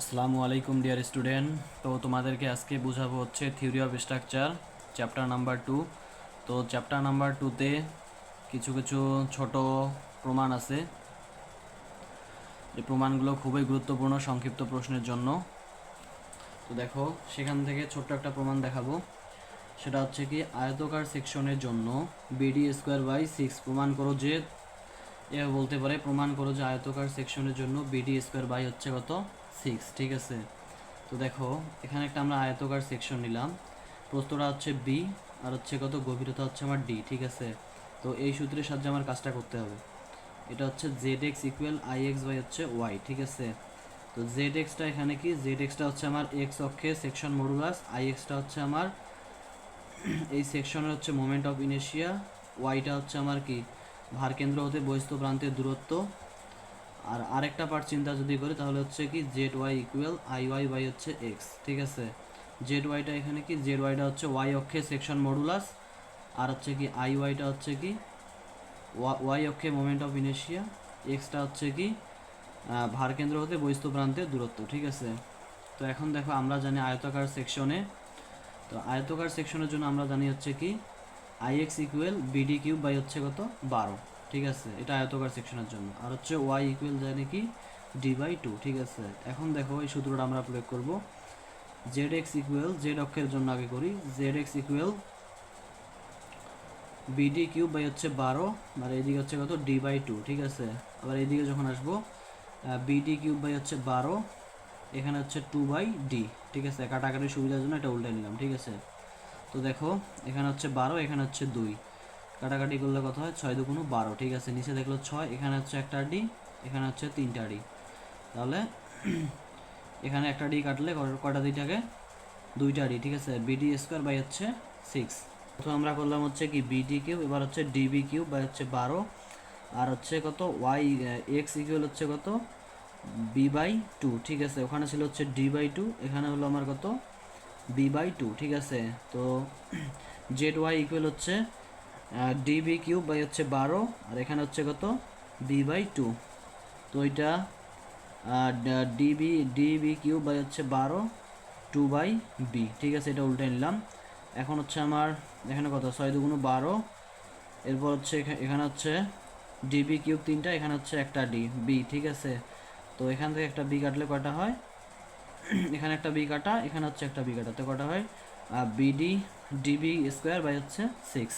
আসসালামু আলাইকুম, dear student. তো তোমাদেরকে আজকে বোঝাবো হচ্ছে theory of structure, chapter number two. তো চ্যাপ্টার নাম্বার টুতে কিছু কিছু ছোট প্রমাণ আছে। যে প্রমাণগুলো খুবই গুরুত্বপূর্ণ সংক্ষিপ্ত প্রশ্নের জন্য। তো দেখো, সেখান থেকে ছোট্ট একটা প্রমাণ দেখাবো। সেটা হচ্ছে কি, আয়তকার সেকশনের জন্য বিডি স্কোয়ার বাই সিক্স। প্রমাণ করো যে, এভাবে বলতে পারে, প্রমাণ করো যে আয়তকার সেকশনের জন্য বিডি স্কোয়ার বাই হচ্ছে কত? সিক্স ঠিক আছে? তো দেখো, এখানে একটা আমরা আয়তকার সেকশন নিলাম। প্রস্তটা হচ্ছে বি আর হচ্ছে কত? গভীরতা হচ্ছে আমার ডি ঠিক আছে? তো এই সূত্রের সাহায্যে আমার কাজটা করতে হবে। এটা হচ্ছে Z X equal I X by হচ্ছে ওয়াই ঠিক আছে? তো জেড এক্সটা এখানে কি? জেড এক্সটা হচ্ছে আমার এক্স অক্ষে সেকশন মডুলাস আই এক্সটা হচ্ছে আমার এই সেকশনের হচ্ছে মোমেন্ট অফ ইনেশিয়া ওয়াইটা হচ্ছে আমার কি? ভার কেন্দ্র হতে বহিস্থ প্রান্তের দূরত্ব আর আরেকটা পার্ট চিন্তা যদি করি, তাহলে হচ্ছে কি Z Y equal I Y by হচ্ছে এক্স ঠিক আছে? জেড ওয়াইটা এখানে কি? জেড ওয়াইটা হচ্ছে ওয়াই অক্ষে সেকশন মডুলাস আর হচ্ছে কি আই ওয়াইটা হচ্ছে কি ওয়াই অক্ষে মোমেন্ট অফ ইনেশিয়া এক্সটা হচ্ছে কি ভার কেন্দ্র হতে বহিস্থ প্রান্তের দূরত্ব, ঠিক আছে? তো এখন দেখো, আমরা জানি আয়তাকার সেকশনে তো আয়তকার সেকশনের জন্য আমরা জানি হচ্ছে কি I X equal BD cube by হচ্ছে কত? বারো। ঠিক আছে, এটা আয়তকার সেকশনের জন্য। আর হচ্ছে ওয়াই ইকুয়াল যায় নাকি ডি বাই টু ঠিক আছে? এখন দেখো এই সূত্রটা আমরা প্রয়োগ করব। জেড এক্স ইকুয়াল জেড অক্ষের জন্য আগে করি। Z X equal BD cube by হচ্ছে বারো, আর এইদিকে হচ্ছে কত? ডি বাই টু ঠিক আছে? আবার এইদিকে যখন আসব বিডি কিউব বাই হচ্ছে বারো, এখানে হচ্ছে টু বাই ডি ঠিক আছে? কাটাকাটির সুবিধার জন্য এটা উল্টে নিলাম, ঠিক আছে? তো দেখো, এখানে হচ্ছে বারো, এখানে হচ্ছে দুই। কাটাকাটি করলে কত হয়? ছয় দুগুণ বারো, ঠিক আছে? নিচে দেখল ছয়, এখানে হচ্ছে একটা ডি এখানে হচ্ছে তিনটা ডি তাহলে এখানে একটা ডি কাটলে কটা ডি থাকে দুইটা ডি ঠিক আছে? বিডি স্কোয়ার বাই হচ্ছে সিক্স প্রথমে আমরা করলাম হচ্ছে কি বিডি কিউব এবার হচ্ছে ডিবি কিউব বাই হচ্ছে বারো। আর হচ্ছে কত? ওয়াই এক্স ইকুয়াল হচ্ছে কত? বি বাই টু ঠিক আছে? ওখানে ছিল হচ্ছে ডি বাই টু এখানে হলো আমার কত? বি বাই টু ঠিক আছে? তো জেড ওয়াই ইকুয়াল হচ্ছে ডিবি কিউব বাই হচ্ছে বারো, আর এখানে হচ্ছে কত? বি বাই টু তো এটা ডিবি ডিবি কিউব বাই হচ্ছে বারো টু বাই বি ঠিক আছে, এটা উল্টে নিলাম। এখন হচ্ছে আমার, এখানে কত? ছয় দুগুণ বারো। এরপর হচ্ছে এখা- এখানে হচ্ছে ডিবি কিউব তিনটা, এখানে হচ্ছে একটা ডি বি ঠিক আছে? তো এখান থেকে একটা বি কাটলে কয়টা হয়? এখানে একটা বি কাটা, এখানে হচ্ছে একটা বি কাটা। তো কটা হয়? বিডি ডিবি স্কোয়ার বাই হচ্ছে সিক্স